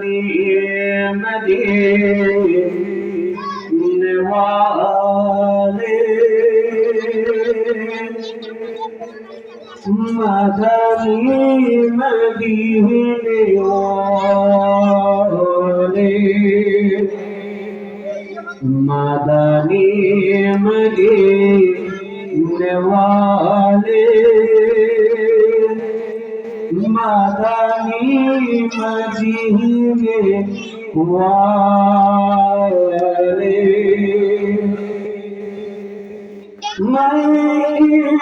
بنعمته من وعليه مغانيمته لواليه مغانيمته لواليه মাদানি মজিবে ওয়ালে মাই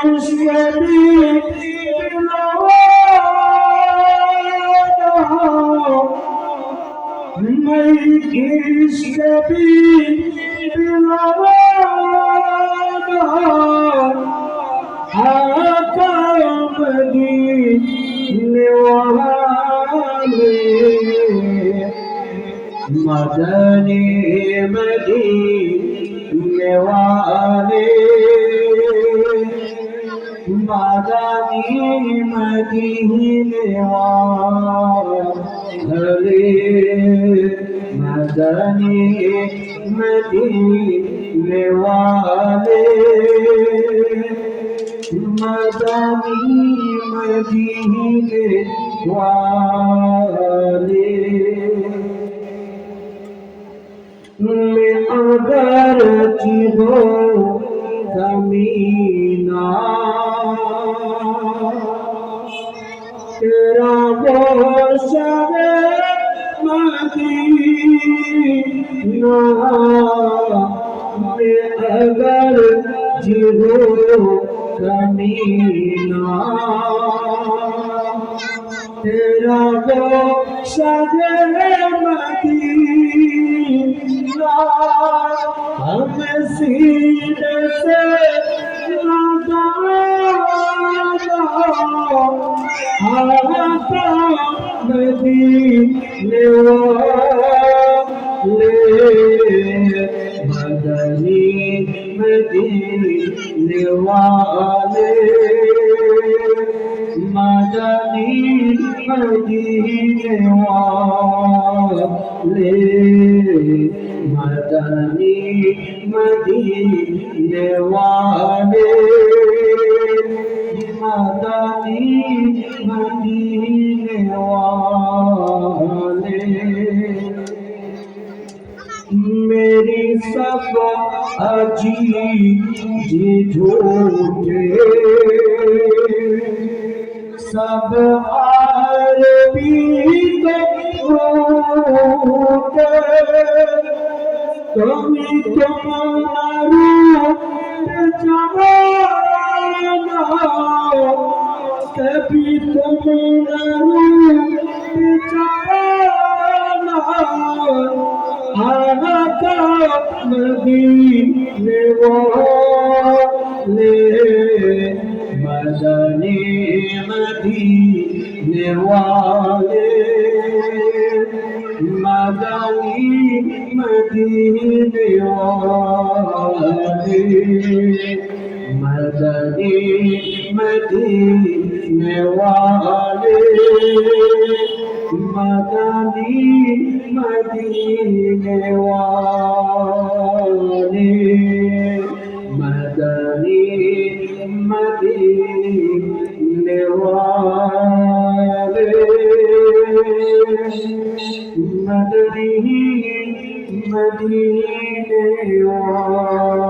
ইশকে মাই ইশকে বিলওয়া হাকাম দি दिलवा आका मदीने वाले मदनी मदीने वाले मदनी मदीने वाले मदनी मदीने वाले मदनी मदीने वाले मैं अगर हो कमीना तेरा वो शहर मदीना मैं अगर हो कमीना तेरा वो शहर मदीना हम सीने से लगाना आता मदीने वाले मदीने वाले मदनी मदीने वाले मदनी मदीने वाले मदनी मदीने वाले सफ़ा अजी झूठे सब आरबी झूठे तुम तुम्हारी মদিনে ওয়ালে মদনে মদিনে ওয়ালে মদনি মদিনে ওয়ালে মদনে মদিনে ওয়ালে मदनी मदीने वाले मदनी मदीने वाले मदनी मदीने वाले